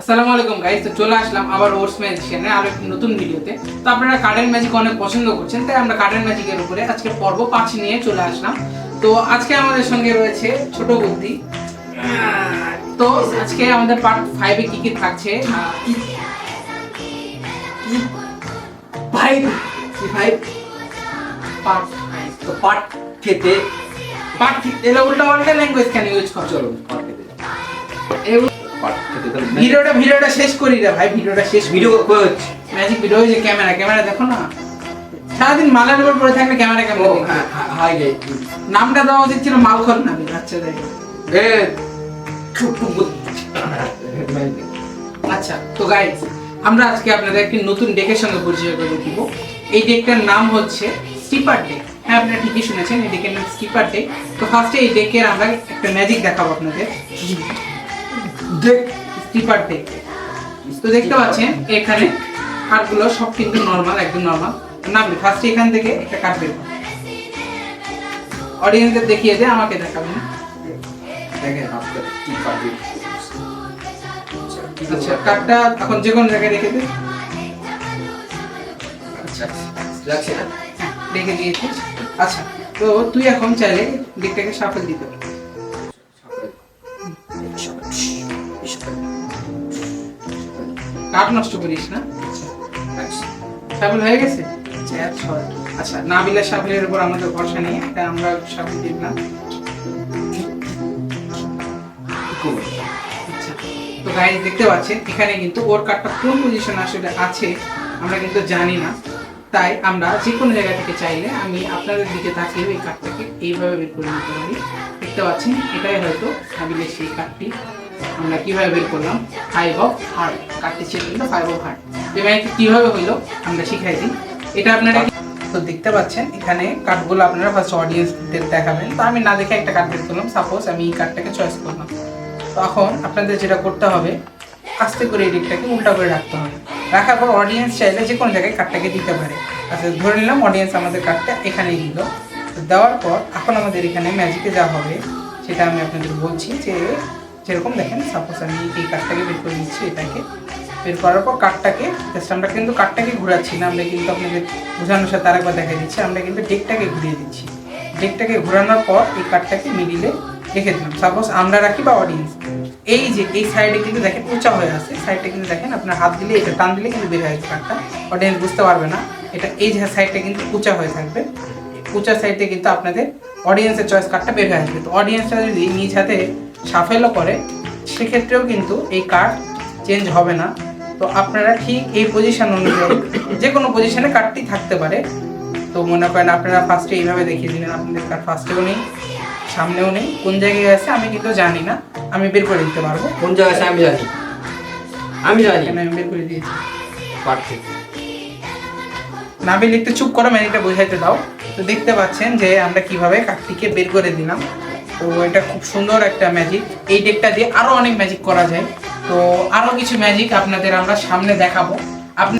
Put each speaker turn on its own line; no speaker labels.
আসসালামু আলাইকুম গাইস তো চলে আসলাম আবার ওর্স ম্যাজিশিয়ানের আরও একটি নতুন ভিডিওতে তো আপনারা কার্ডেন ম্যাজিক অনেক পছন্দ করছেন তাই আমরা কার্ডেন ম্যাজিকের উপরে আজকে পর্ব পাঁচ নিয়ে চলে আসলাম। তো আজকে আমাদের সঙ্গে রয়েছে ছোট বুদ্ধি। তো আজকে আমাদের পার্ট ফাইভে কি কি থাকছে?
ভাই ভাই
পার্ট
তো পাট খেতে
পার্ট এগুলো উল্টা পাল্টা ল্যাঙ্গুয়েজ কেন ইউজ করছ?
চলো
ভিডিওটা ভিডিওটা শেষ করি রে ভাই ভিডিওটা শেষ
ভিডিও হচ্ছে?
ম্যাজিক ভিডিও যে ক্যামেরা ক্যামেরা দেখো না? সারাদিন মালার উপর পড়ে থাকলে ক্যামেরা দেখি।
হ্যাঁ হাই গে
নামটা দেওয়া উচিত ছিল মালখর নামে বাচ্চাদের
এ ছোট্ট
আচ্ছা তো গাইস আমরা আজকে আপনাদের একটি নতুন ডেকের সঙ্গে পরিচয় করে দিব। এই ডেকটার নাম হচ্ছে স্টিপার ডেক হ্যাঁ আপনারা ঠিকই শুনেছেন এই ডেকের নাম স্টিপার ডেক তো ফার্স্টে এই ডেকের আমরা একটা ম্যাজিক দেখাবো আপনাদের।
দেখ
স্টিপার ডেক তো দেখতে পাচ্ছেন এখানে কার্ডগুলো সব কিন্তু নর্মাল একদম নর্মাল নামবে ফার্স্টে এখান থেকে একটা কার্ড বের অডিয়েন্সদের দেখিয়ে দে আমাকে দেখাবেন।
দেখেন আপনার কি পারবে
আচ্ছা কার্ডটা এখন যে কোনো জায়গায় রেখে দে।
আচ্ছা রাখছি না।
হ্যাঁ রেখে দিয়েছিস আচ্ছা তো তুই এখন চাইলে দিকটাকে সাফল দিতে পারিস। কার্ড নষ্ট করিস না? সাফল হয়ে গেছে? আচ্ছা। আচ্ছা নাবিলার সাফলের উপর আমাদের ভরসা নেই, এটা আমরা সাফল দিলাম তো গাইজ দেখতে পাচ্ছেন, এখানে কিন্তু ওর কার্ডটা কোন পজিশন আসলে আছে, আমরা কিন্তু জানি না। তাই আমরা যে কোনো জায়গা থেকে চাইলে আমি আপনাদের দিকে তাকিয়ে এই কার্ডটাকে এইভাবে বের করে নিতে পারি। দেখতে পাচ্ছেন, এটাই হয়তো নাবিলের সেই কার্ডটি আমরা কীভাবে বের করলাম? ফাইভ অফ হার্ট কার্ডটি ছিল কিন্তু ফাইভ অফ হার্ট এটা কীভাবে হইল? আমরা শিখাই দিই। এটা আপনারা তো দেখতে পাচ্ছেন, এখানে কার্ডগুলো আপনারা ফার্স্ট অডিয়েন্সদের দেখাবেন। তো আমি না দেখে একটা কার্ড বের করলাম। সাপোজ আমি এই কার্ডটাকে চয়েস করলাম। তখন আপনাদের যেটা করতে হবে, আস্তে করে এই দিকটাকে উল্টা করে রাখতে হবে। রাখার পর অডিয়েন্স চাইলে যে কোনো জায়গায় কার্ডটাকে দিতে পারে। আচ্ছা ধরে নিলাম অডিয়েন্স আমাদের কার্ডটা এখানেই দিল। দেওয়ার পর এখন আমাদের এখানে ম্যাজিকে যা হবে, সেটা আমি আপনাদের বলছি যে যেরকম দেখেন সাপোজ আমি এই কাঠটাকে বের করে দিচ্ছি এটাকে। বের করার পর কাঠটাকে জাস্ট আমরা কিন্তু কার্ডটাকে ঘোরাচ্ছি না, আমরা কিন্তু আপনাদের বোঝানোর সাথে আরেকবার দেখা দিচ্ছি, আমরা কিন্তু ডেকটাকে ঘুরিয়ে দিচ্ছি। ডেকটাকে ঘোরানোর পর এই কাঠটাকে মিডিলে রেখে দিলাম। সাপোজ আমরা রাখি বা অডিয়েন্স এই যে, এই সাইডে কিন্তু দেখেন উঁচা হয়ে আছে সাইডটা কিন্তু দেখেন আপনার হাত দিলে এটা টান দিলে কিন্তু বের হয়ে কার্ডটা অডিয়েন্স বুঝতে পারবে না। এটা এই যে সাইডটা কিন্তু উঁচা হয়ে থাকবে। উঁচা সাইডে কিন্তু আপনাদের অডিয়েন্সের চয়েস কার্ডটা বের হয়ে আসবে। তো অডিয়েন্সটা যদি নিজ হাতে সাফেলও করে সেক্ষেত্রেও কিন্তু এই কার্ড চেঞ্জ হবে না। তো আপনারা ঠিক এই পজিশন অনুযায়ী যে কোনো পজিশনে কার্ডটি থাকতে পারে। তো মনে করেন আপনারা ফার্স্টে এইভাবে দেখিয়ে দিলেন আপনাদের কার্ড ফার্স্টেও নেই সামনেও নেই। কোন জায়গায় আছে আমি কিন্তু জানি না আমি বের করে দিতে পারব।
কোন জায়গায় আছে আমি জানি। আমি জানি।
এখানে আমি বের করে দিয়েছি?
খেতে
নাবিল একটু চুপ করো ম্যানিটা বোঝাইতে দাও। তো দেখতে পাচ্ছেন যে আমরা কীভাবে কাকটিকে বের করে দিলাম। তো এটা খুব সুন্দর একটা ম্যাজিক এই ডেকটা দিয়ে আরও অনেক ম্যাজিক করা যায়। তো আরও কিছু ম্যাজিক আপনাদের আমরা সামনে দেখাবো। আপনি